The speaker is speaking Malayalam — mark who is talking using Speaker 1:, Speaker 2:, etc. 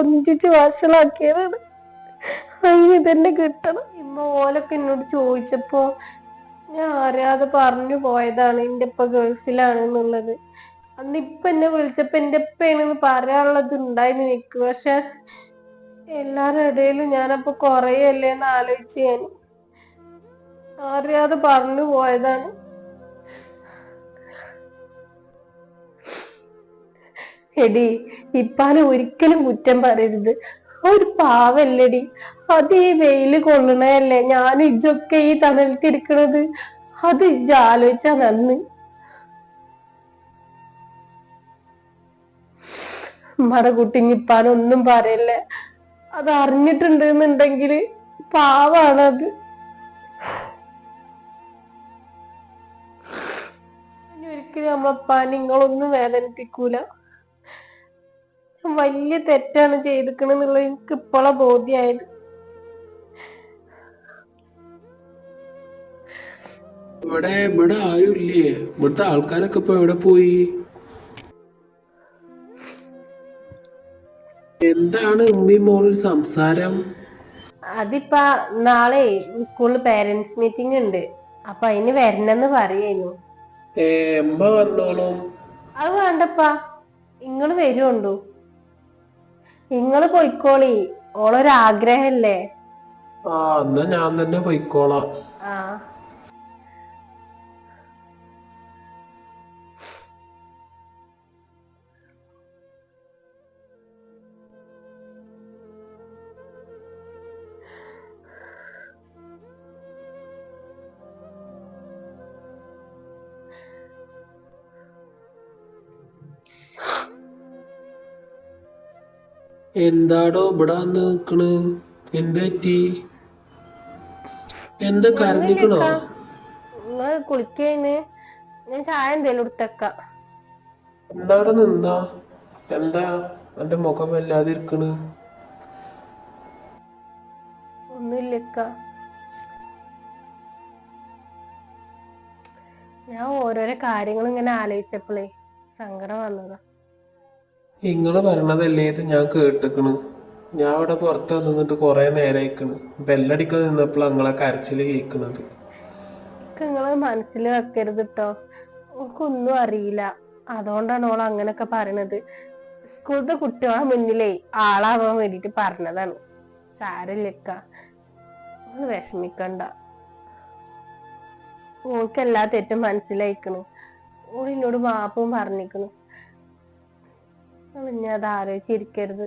Speaker 1: കൊഞ്ചിച്ച് വഷളാക്കിയതാണ് അതിന് ഇതന്നെ കിട്ടണം. ഇമ്മ ഓലൊക്കെ എന്നോട് ചോദിച്ചപ്പോ ഞാൻ അറിയാതെ പറഞ്ഞു പോയതാണ് എന്റെ ഇപ്പൊ ഗൾഫിലാണ് എന്നുള്ളത് അന്ന് ഇപ്പൊ എന്നെ വിളിച്ചപ്പോ എന്റെ ഇപ്പയാണെന്ന് പറയാനുള്ളത് ഉണ്ടായിരുന്നു എനിക്ക്. പക്ഷെ എല്ലാരുടെ ഇടയിലും ഞാനപ്പോ കൊറേ അല്ലേ എന്ന് ആലോചിച്ച് ഞാൻ അറിയാതെ പറഞ്ഞു പോയതാണ്. എടി ഇപ്പാനെ ഒരിക്കലും കുറ്റം പറയരുത്. ഒരു പാവല്ലടി. അത് ഈ വെയിൽ കൊള്ളണല്ലേ ഞാൻ ഇജൊക്കെ ഈ തണലത്തിരിക്കണത്. അത് ഇജ് ആലോചിച്ചാ നന്ന്. മട കുട്ടിക്ക് ഇപ്പാനൊന്നും പറയല്ലേ? അത് അറിഞ്ഞിട്ടുണ്ട് എന്നുണ്ടെങ്കിൽ പാവാണത് ഒരിക്കലും അമ്മപ്പാൻ നിങ്ങളൊന്നും വേദനിപ്പിക്കൂല. വലിയ തെറ്റാണ് ചെയ്തിക്കണെന്നുള്ളത് എനിക്ക് ഇപ്പോഴാ ബോധ്യായത്.
Speaker 2: ഇവിടെ ഇവിടെ ആരും ഇല്ലേ ഇവിടുത്തെ ആൾക്കാരൊക്കെ ഇപ്പൊ എവിടെ പോയി? എന്താണ് ഉമ്മി മോളിൽ സംസാരം?
Speaker 1: അതിപ്പാ നാളെ സ്കൂളിൽ പേരന്റ്സ് മീറ്റിംഗ് ഉണ്ട്. അപ്പൊ അതിന് വരണെന്ന് പറയുന്നു
Speaker 2: ഏ എമ്മ വന്നോളും.
Speaker 1: അത് വേണ്ടപ്പാ. ഇങ്ങൾ വരുണ്ടോ ഇങ്ങൾ പോയിക്കോളി. ഓളൊരാഗ്രഹല്ലേ?
Speaker 2: ആ എന്നാ ഞാൻ തന്നെ പോയിക്കോളാം.
Speaker 1: ആ.
Speaker 2: എന്താടോ ഇവിടെ വന്ന് നിക്കണ്? എന്തറ്റി എന്താ കരഞ്ഞിക്കണോ?
Speaker 1: എന്താടോ ഞാൻ ചായ എന്തേലും എടുത്തേക്കാം.
Speaker 2: എന്താടെ നിന്നാ? എന്താ? എന്റെ മുഖം വല്ലാതെ ഇരിക്കണ്
Speaker 1: ഒന്നുമില്ലക്ക ഞാൻ ഓരോരോ കാര്യങ്ങളും ഇങ്ങനെ ആലോചിച്ചപ്പോഴേ സങ്കടം വന്നതാ.
Speaker 2: ഇങ്ങൾ പറഞ്ഞതല്ലേ ഇത് ഞാൻ കേട്ടിക്കണ്. ഞാൻ ഇവിടെ പുറത്ത് നിന്നിട്ട് കുറെ നേരമായിക്കണ് ബെല്ലടിക്കാൻ നിന്നപ്പോൾ നിങ്ങളെ
Speaker 1: കരച്ചിൽ നിങ്ങൾ മനസ്സിൽ വെക്കരുത് കേട്ടോ ഒന്നും അറിയില്ല. അതുകൊണ്ടാണ് ഓൾ അങ്ങനൊക്കെ പറയണത്. സ്കൂളത്തെ കുട്ടികളെ മുന്നിലേ ആളാവാൻ വേണ്ടിട്ട് പറഞ്ഞതാണ്. സാരല്ലക്ക വിഷമിക്കണ്ട. ഓൾക്ക് എല്ലാ തെറ്റും മനസ്സിലായിക്കണു. ഓൾ എന്നോട് മാപ്പും പറഞ്ഞിക്കണു ഞാൻ അത് ആലോചിച്ചിരിക്കരുത്